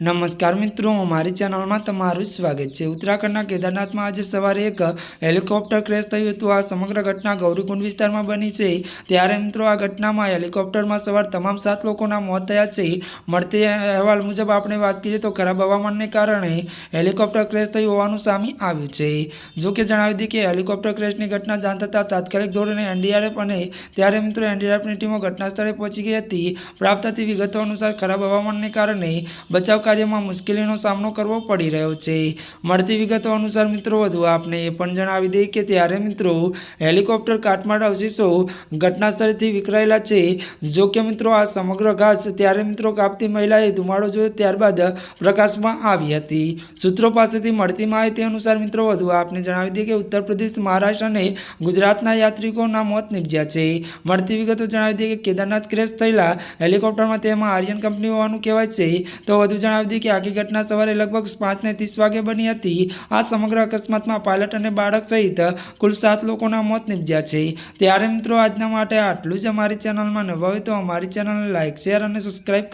નમસ્કાર મિત્રો અમારી ચેનલમાં તમારું સ્વાગત છે. ઉત્તરાખંડના કેદારનાથમાં આજે સવારે એક હેલિકોપ્ટર ક્રેશ થયું હતું. આ સમગ્ર ઘટના ગૌરીકુંડ વિસ્તારમાં બની છે. ત્યારે મિત્રો, આ ઘટનામાં હેલિકોપ્ટરમાં સવાર તમામ સાત લોકોના મોત થયા છે. મળતી અહેવાલ મુજબ આપણે વાત કરીએ તો ખરાબ હવામાનને કારણે હેલિકોપ્ટર ક્રેશ થયું હોવાનું સામે આવ્યું છે. જો કે જણાવી દઈએ કે હેલિકોપ્ટર ક્રેશની ઘટના જાણ થતાં તાત્કાલિક ધોરણે એનડીઆરએફ અને ત્યારે મિત્રો, એનડીઆરએફની ટીમો ઘટના સ્થળે પહોંચી ગઈ હતી. પ્રાપ્ત થતી વિગતો અનુસાર ખરાબ હવામાનને કારણે બચાવ કાર્યમાં મુશ્કેલીનો સામનો કરવો પડી રહ્યો છે. મળતી વિગતો અનુસાર મિત્રો, વધુ આપને એ પણ જણાવી દઈએ કે ત્યારે મિત્રો, હેલિકોપ્ટર કાટમાળ અવશેષો ઘટના વિખરાયેલા છે. જો કે મિત્રો, આ સમગ્ર ઘાસ ત્યારે મિત્રો કાપતી મહિલાએ ધુમાડો જોયો ત્યારબાદ પ્રકાશમાં આવી હતી. સૂત્રો પાસેથી મળતી માહિતી અનુસાર મિત્રો, વધુ આપને જણાવી દઈએ કે ઉત્તર પ્રદેશ, મહારાષ્ટ્ર અને ગુજરાતના યાત્રિકોના મોત નિપજ્યા છે. મળતી વિગતો જણાવી દઈએ કે કેદારનાથ ક્રેશ થયેલા હેલિકોપ્ટરમાં તેમાં આર્યન કંપની હોવાનું કહેવાય છે. તો વધુ જણાવી દઈએ કે આખી ઘટના સવારે લગભગ પાંચને ત્રીસ વાગે બની હતી. આ સમગ્ર અકસ્માતમાં પાયલટ અને બાળક સહિત કુલ સાત લોકોના મોત નિપજ્યા છે. ત્યારે મિત્રો, આજના માટે આટલું જ. અમારી ચેનલમાં નવા હોય તો અમારી ચેનલને લાઇક શેર અને સબસ્ક્રાઈબ